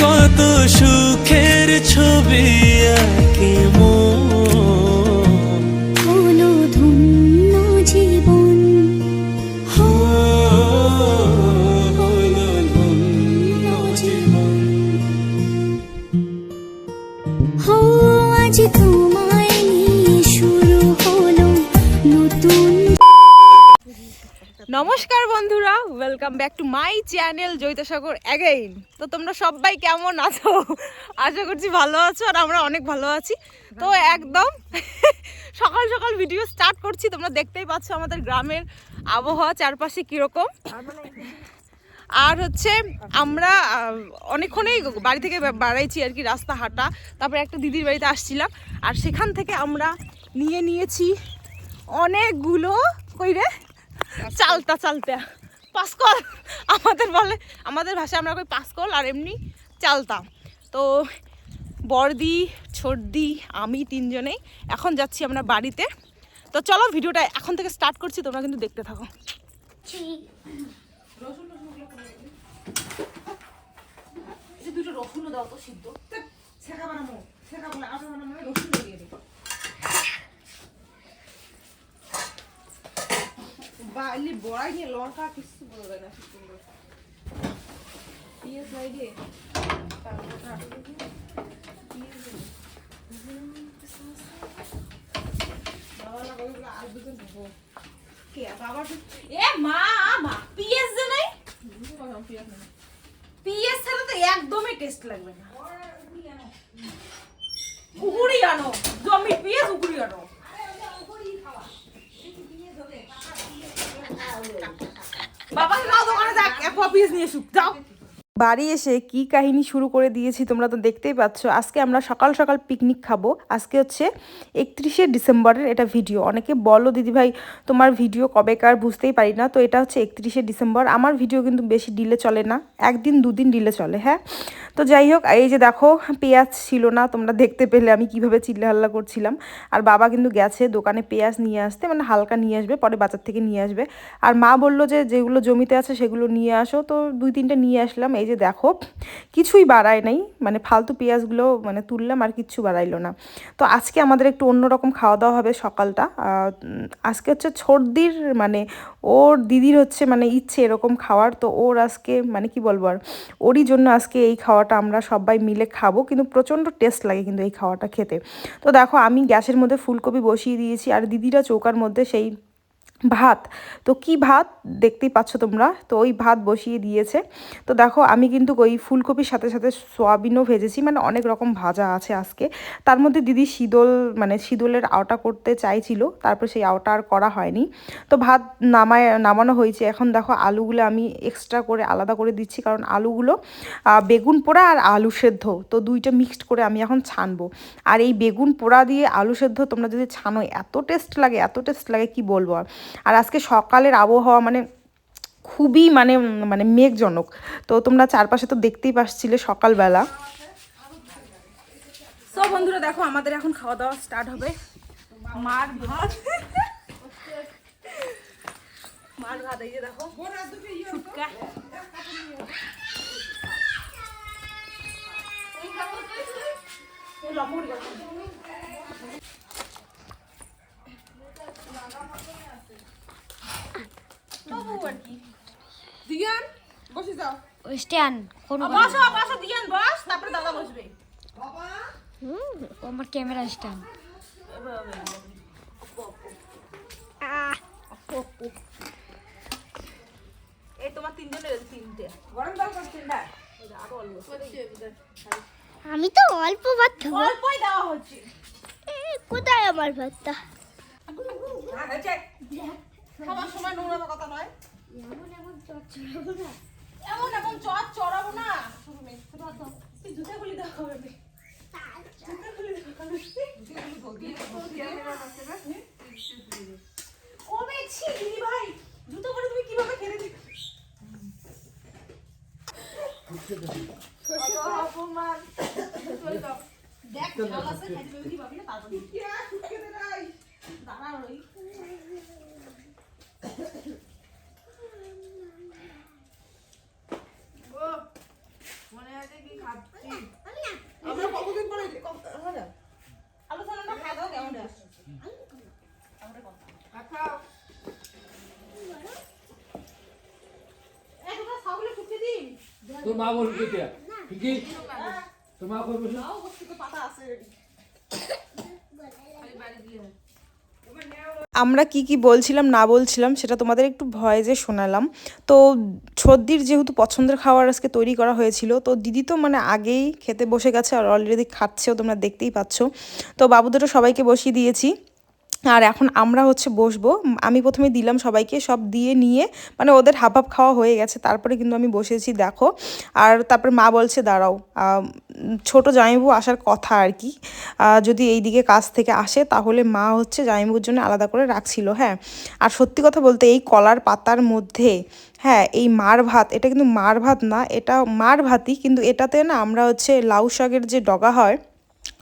কত সুখের ছবি আঁকে। বন্ধুরা welcome back to my channel Joitsagar again তো তোমরা সবাই কেমন আছো? আশা করছি ভালো আছো আর আমরা অনেক ভালো আছি। তো একদম সকাল সকাল ভিডিও স্টার্ট করছি। তোমরা দেখতেই পাচ্ছ আমাদের গ্রামের আবহাওয়া চারপাশে কীরকম। আর হচ্ছে আমরা অনেকক্ষণেই বাড়ি থেকে বাড়াইছি আর কি রাস্তা হাঁটা। তারপরে একটা দিদির বাড়িতে আসছিলাম। আর সেখান থেকে আমরা নিয়ে নিয়েছি অনেকগুলো, কই রে? চালতা চালতা। পাসকল আমাদের বলে, আমাদের ভাষায় আমরা কই পাসকল আর এমনি চালতা। তো বড়দি, ছোটদি, আমি তিনজনেই এখন যাচ্ছি আমরা বাড়িতে। তো চলো ভিডিওটা এখন থেকে স্টার্ট করছি, তোমরা কিন্তু দেখতে থাকো। দুটো রসুনও দাও তো সিদ্ধ। ছেঁকা বানাবো আটা বানাবো রসুন দিয়ে দিই। বাইলি বড়াই নিয়ে লঙ্কা কিছু বলবে না সুন্দর। পিঁয়াজ দিয়ে পিঁয়াজ নাই? পিঁয়াজ তো একদমই টেস্ট লাগবে না। উগুড়ি আনো। জমি পিএস উগুড়ি আনো বাবা যাও দোকানে যাক এক পিএস নিয়ে এসুক যাও বাড়ি এসে কি কাহিনী শুরু করে দিয়েছি তোমরা তো দেখতেই পাচ্ছ। আজকে আমরা সকাল সকাল পিকনিক খাব। আজকে হচ্ছে একত্রিশে ডিসেম্বরের এটা ভিডিও অনেকে বলো, দিদিভাই, তোমার ভিডিও কবেকার বুঝতেই পারি না। তো এটা হচ্ছে একত্রিশে ডিসেম্বর। আমার ভিডিও কিন্তু বেশি ডিলে চলে না। একদিন, দুদিন ডিলে চলে হ্যাঁ? তো যাই হোক, এই যে দেখো, পেঁয়াজ ছিল না, তোমরা দেখতে পেলে আমি কীভাবে চিল্লা হাল্লা করছিলাম। আর বাবা কিন্তু গেছে দোকানে পেঁয়াজ নিয়ে আসতে মানে হালকা নিয়ে আসবে, পরে বাজার থেকে নিয়ে আসবে। আর মা বলল যে, যেগুলো জমিতে আছে সেগুলো নিয়ে আসো। তো দুই তিনটে নিয়ে আসলাম। এই যে দেখো, কিছুই বাড়ায় নাই মানে ফালতু পেঁয়াজগুলো মানে তুললাম আর কিচ্ছু বাড়াইলো না। তো আজকে আমাদের একটু অন্যরকম খাওয়া দাওয়া হবে সকালটা। আজকে হচ্ছে ছর্দির মানে ওর দিদির হচ্ছে মানে ইচ্ছে এরকম খাওয়ার, তো ওর আজকে মানে কি বলব আর, ওরই জন্য আজকে এই খাওয়াটা আমরা সবাই মিলে খাব, কিন্তু প্রচণ্ড টেস্ট লাগে কিন্তু এই খাওয়াটা খেতে। তো দেখো, আমি গ্যাসের মধ্যে ফুলকপি বসিয়ে দিয়েছি, আর দিদিরা চৌকার মধ্যে সেই ভাত। তো কি ভাত দেখতেই পাচ্ছ তোমরা? তো ওই ভাত বসিয়ে দিয়েছে। তো দেখো, আমি কিন্তু ওই ফুলকপির সাথে সাথে সোয়াবিনও ভেজেছি। মানে অনেক রকম ভাজা আছে আজকে। তার মধ্যে দিদি শীতল মানে শীতলের আওটা করতে চাইছিল। তারপর সেই আওটা আর করা হয়নি। তো ভাত নামায়, নামানো হয়েছে। এখন দেখো, আলুগুলো আমি এক্সট্রা করে আলাদা করে দিচ্ছি। কারণ আলুগুলো বেগুন পোড়া আর আলু সেদ্ধ। তো দুইটা মিক্সড করে আমি এখন ছানবো। আর এই বেগুন পোড়া দিয়ে আলু সেদ্ধ তোমরা যদি ছানো, এত টেস্ট লাগে, এত টেস্ট লাগে, কি বলব আর? আর আজকে সকালের আবহাওয়া মানে খুবই মানে মানে মেঘজনক। তো তোমরা চারপাশে তো দেখতেই পাচ্ছিলে সকালবেলা। সব বন্ধুরা দেখো, আমাদের এখন খাওয়া দাওয়া স্টার্ট হবে। মার ভাত। মার ভাত, এই যে দেখো গেছে। তবু আর কি। দিয়ান, বসে যাও। স্ট্যান্ড কোন বসো, বসো, দিয়ান, বস, তারপরে দাদা বসবে। আমার ক্যামেরা স্ট্যান্ড এই তোমার তিনটে আরও অল্প। আমি তো অল্প ভাত খাব অল্পই দেওয়া হচ্ছে এ, কোথায় আমার ভাতটা হ্যাঁ, সময় নোংরা কথা নয় এমন এমন চট চড়াবো না। তুই জুতা খুলি দেওয়া হবে না। জুতা খুলি দেওয়া হবে। ও বেছি দিদি ভাই জুতো পরে তুমি কীভাবে খেলে অপমান। দেখ ঝাল আছে খাইতে না তারপর কতদিন পরে খাওয়া হ্যাঁ দাও কেমন খাও। তোর মা বলবি তোর মা করবি পাতা আছে। আমরা কি কি বলছিলাম, না বলছিলাম, সেটা তোমাদের একটু ভয়েসে শোনালাম। তো সর্দির যেহেতু পছন্দের খাবার আজকে তৈরি করা হয়েছিল, তো দিদি তো মানে আগেই খেতে বসে গেছে আর অলরেডি খাচ্ছেও, তোমরা দেখতেই পাচ্ছ। তো বাবুদেরও সবাইকে বসিয়ে দিয়েছি। আর এখন আমরা হচ্ছে বসবো। আমি প্রথমে দিলাম সবাইকে, সব দিয়ে নিয়ে মানে ওদের হাফ হাফ খাওয়া হয়ে গেছে। তারপরে কিন্তু আমি বসেছি, দেখো। আর তারপরে মা বলছে, দাঁড়াও। ছোট জামাইবু আসার কথা আর কি। যদি এই দিকে কাজ থেকে আসে, তাহলে মা হচ্ছে জামাইবুর জন্য আলাদা করে রাখছিল হ্যাঁ। আর সত্যি কথা বলতে, এই কলার পাতার মধ্যে হ্যাঁ এই মার ভাত, এটা কিন্তু মার ভাত না, এটা মার ভাতই। কিন্তু এটাতে না, আমরা হচ্ছে লাউ শাকের যে ডগা হয়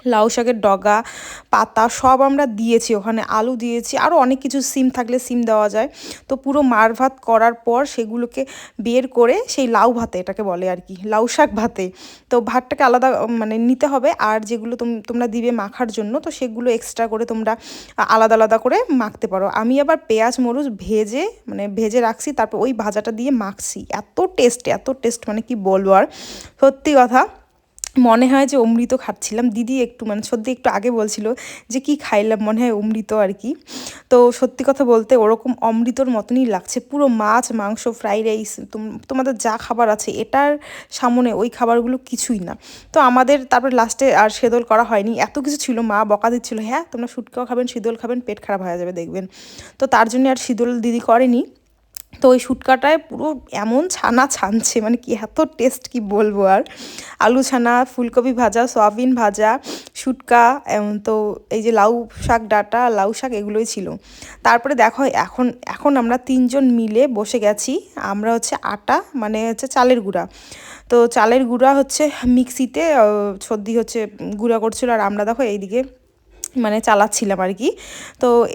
লাউ শাকের ডগা, পাতা সব আমরা দিয়েছি, ওখানে আলু দিয়েছি আরও অনেক কিছু সিম থাকলে সিম দেওয়া যায়। তো পুরো মার ভাত করার পর সেগুলোকে বের করে সেই লাউ ভাতে, এটাকে বলে আর কি, লাউ শাক ভাতে। তো ভাতটাকে আলাদা মানে নিতে হবে, আর যেগুলো তোম- তোমরা দিবে মাখার জন্য, তো সেগুলো এক্সট্রা করে তোমরা আলাদা আলাদা করে মাখতে পারো। আমি আবার পেঁয়াজ, মরুচ ভেজে মানে ভেজে রাখছি, তারপর ওই ভাজাটা দিয়ে মাখছি। এত টেস্ট এত টেস্ট মানে কি বলব আর? সত্যি কথা। মনে হয় যে অমৃত খাচ্ছিলাম। দিদি একটু মানে সত্যি একটু আগে বলছিল যে কি খাইলাম, মনে হয় অমৃত আর কি। তো সত্যি কথা বলতে ওরকম অমৃতর মতনই লাগছে। পুরো মাছ, মাংস, ফ্রাইড রাইস তোমাদের যা খাবার আছে, এটার সামনে ওই খাবারগুলো কিছুই না। তো আমাদের তারপর লাস্টে আর সেদল করা হয়নি। এত কিছু ছিল, মা বকা দিচ্ছিল হ্যাঁ তোমরা শুটকাও খাবেন, শীতল খাবেন, পেট খারাপ হয়ে যাবে, দেখবেন। তো তার জন্য আর শীতল দিদি করেনি। তো ওই শুটকাটায় পুরো এমন ছানা ছানছে মানে কি এত টেস্ট কি বলব আর। আলু ছানা, ফুলকপি ভাজা, সয়াবিন ভাজা, শুটকা এমন তো এই যে লাউ শাক, ডাটা, লাউ শাক এগুলোই ছিল। তারপরে দেখো এখন এখন আমরা তিনজন মিলে বসে গেছি, আমরা হচ্ছে আটা মানে হচ্ছে চালের গুঁড়া। তো চালের গুঁড়া হচ্ছে মিক্সিতে সর্দি হচ্ছে, গুঁড়া করছিল আর আমরা দেখো এইদিকে মানে চালাচ্ছিলাম আর কি। তো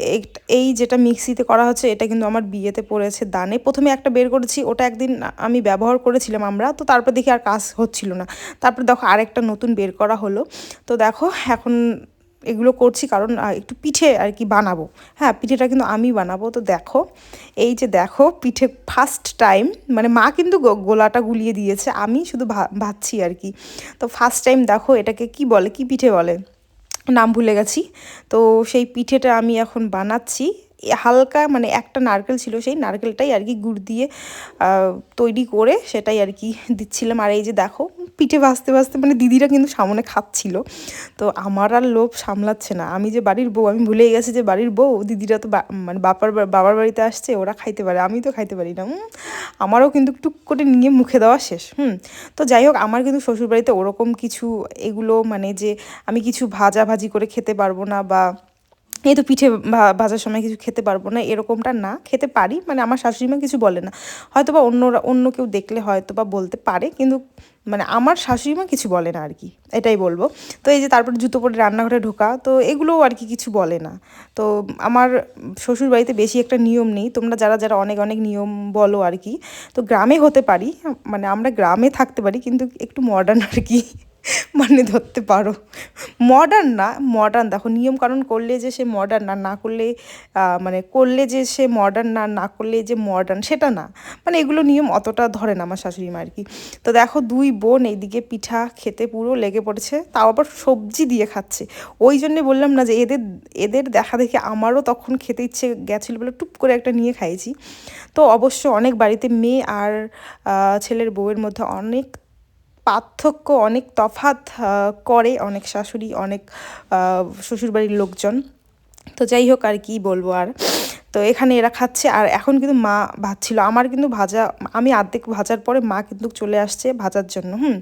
এই যেটা মিক্সিতে করা হচ্ছে, এটা কিন্তু আমার বিয়েতে পড়েছে দানে। প্রথমে একটা বের করেছি, ওটা একদিন আমি ব্যবহার করেছিলাম আমরা, তো তারপর দেখি আর কাজ হচ্ছিল না। তারপর দেখো আরেকটা নতুন বের করা হলো। তো দেখো এখন এগুলো করছি কারণ একটু পিঠে আর কি বানাবো। হ্যাঁ পিঠেটা কিন্তু আমি বানাবো। তো দেখো, এই যে দেখো পিঠে ফার্স্ট টাইম মানে মা কিন্তু গোলাটা গুলিয়ে দিয়েছে। আমি শুধু ভা- ভাজছি আর কি। তো ফার্স্ট টাইম দেখো এটাকে কি বলে, কি পিঠে বলে? নাম ভুলে গেছি। তো সেই পিঠেটা আমি এখন বানাচ্ছি। হালকা মানে একটা নারকেল ছিল, সেই নারকেলটাই আর কি গুড় দিয়ে তৈরি করে সেটাই আর কি দিচ্ছিলাম। আর এই যে দেখো, পিঠে ভাজতে ভাজতে মানে দিদিরা কিন্তু সামনে খাচ্ছিল। তো আমার আর লোভ সামলাচ্ছে না। আমি যে বাড়ির বউ, আমি ভুলেই গেছি যে বাড়ির বউ, দিদিরা তো মানে বাপার বাবার বাড়িতে আসছে, ওরা খাইতে পারে, আমি তো খাইতে পারি না। আমারও কিন্তু টুক করে নিয়ে মুখে দেওয়া শেষ, হুম। তো যাই হোক, আমার কিন্তু শ্বশুরবাড়িতে ওরকম কিছু, এগুলো মানে যে আমি কিছু ভাজা ভাজি করে খেতে পারব না বা এই তো পিঠে ভাজার সময় কিছু খেতে পারব না, এরকমটা না খেতে পারি। মানে আমার শাশুড়িমা কিছু বলে না। হয়তো বা অন্যরা, অন্য কেউ দেখলে হয়তো বা বলতে পারে, কিন্তু মানে আমার শাশুড়িমা কিছু বলে না আর কি, এটাই বলব। তো এই যে তারপরে জুতো পরে রান্নাঘরে ঢোকা, তো এগুলোও আর কি কিছু বলে না। তো আমার শ্বশুর বাড়িতে বেশি একটা নিয়ম নেই, তোমরা যারা যারা অনেক অনেক নিয়ম বলো আর কি। তো গ্রামে হতে পারি মানে আমরা গ্রামে থাকতে পারি, কিন্তু একটু মডার্ন আর কি। মানে ধরতে পারো। মডার্ন না মডার্ন দেখো নিয়ম কারণ করলে যে সে মডার্ন না না করলে মানে করলে যে সে মডার্ন না না করলে যে মডার্ন সেটা না। মানে এগুলো নিয়ম অতটা ধরে না আমার শাশুড়ি মা আর কি তো দেখো, দুই বোন এইদিকে পিঠা খেতে পুরো লেগে পড়েছে, তাও আবার সবজি দিয়ে খাচ্ছে। ওই জন্যে বললাম না যে এদের এদের দেখা দেখে আমারও তখন খেতে ইচ্ছে গেছিল বলে টুপ করে একটা নিয়ে খাইছি তো অবশ্য অনেক বাড়িতে মেয়ে আর ছেলের বউয়ের মধ্যে অনেক পার্থক্য অনেক আহ, করে অনেক শাশুড়ি অনেক শ্বশুরবাড়ির লোকজন। তো যাই হোক আর কি বলব আর। তো এখানে এরা খাচ্ছে আর এখন কিন্তু মা ভাজছিল। আমার কিন্তু ভাজা আমি অর্ধেক ভাজার পরে মা কিন্তু চলে আসছে ভাজার জন্য হুম।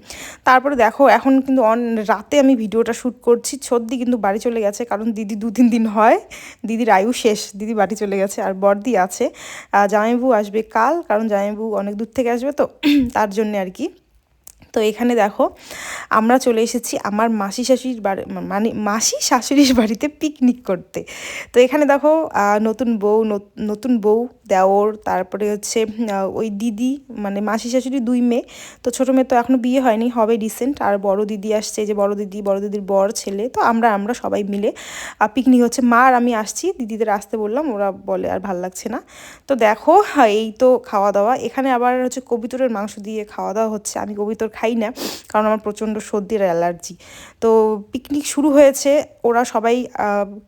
তারপরে দেখো এখন কিন্তু অন রাতে আমি ভিডিওটা শ্যুট করছি। সর্দি কিন্তু বাড়ি চলে গেছে কারণ দিদি দু তিন দিন হয়। দিদির আয়ু শেষ দিদি বাড়ি চলে গেছে আর বর্দি আছে। জামাইবু আসবে কাল কারণ জামাইবু অনেক দূর থেকে আসবে তো। তার জন্য আর কি। তো এখানে দেখো, আমরা চলে এসেছি আমার মাসি শাশুড়ির বাড়ি মানে মাসি শাশুড়ির বাড়িতে পিকনিক করতে। তো এখানে দেখো নতুন বউ নতুন বউ, দেওর, তারপরে হচ্ছে ওই দিদি মানে মাসি শাশুড়ি দুই মেয়ে। তো ছোটো মেয়ে তো এখনও বিয়ে হয়নি, হবে রিসেন্ট আর বড় দিদি আসছে যে বড় দিদি, বড় দিদির বর, ছেলে, তো আমরা আমরা সবাই মিলে পিকনিক হচ্ছে। মা আর আমি আসছি, দিদিদের আসতে বললাম, ওরা বলে আর ভালো লাগছে না। তো দেখো এই তো খাওয়া দাওয়া। এখানে আবার হচ্ছে কবিতরের মাংস দিয়ে খাওয়া দাওয়া হচ্ছে। আমি কবিতর খাই না, কারণ আমার প্রচণ্ড সর্দির অ্যালার্জি। তো পিকনিক শুরু হয়েছে, ওরা সবাই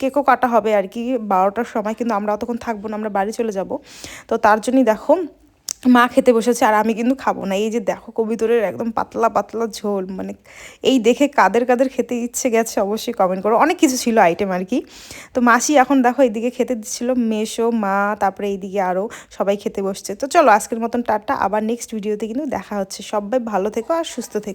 কেকও কাটা হবে আর কি, বারোটার সময়, কিন্তু আমরা অতক্ষণ থাকব না, আমরা বাড়ি চলে যাব। তো তার জন্যই দেখো মা খেতে বসেছে আর আমি কিন্তু খাব না। এই যে দেখো কবিতরের একদম পাতলা পাতলা ঝোল মানে এই দেখে কাদের কাদের খেতে ইচ্ছে গেছে অবশ্যই কমেন্ট করো। অনেক কিছু ছিল আইটেম আর কি। তো মাসি এখন দেখো এইদিকে খেতে দিচ্ছিল মেশো মা, তারপরে এইদিকে আরও সবাই খেতে বসছে। তো চলো আজকের মতন টাটা। আবার নেক্সট ভিডিওতে কিন্তু দেখা হচ্ছে। সবাই ভালো থেকো আর সুস্থ থেকো।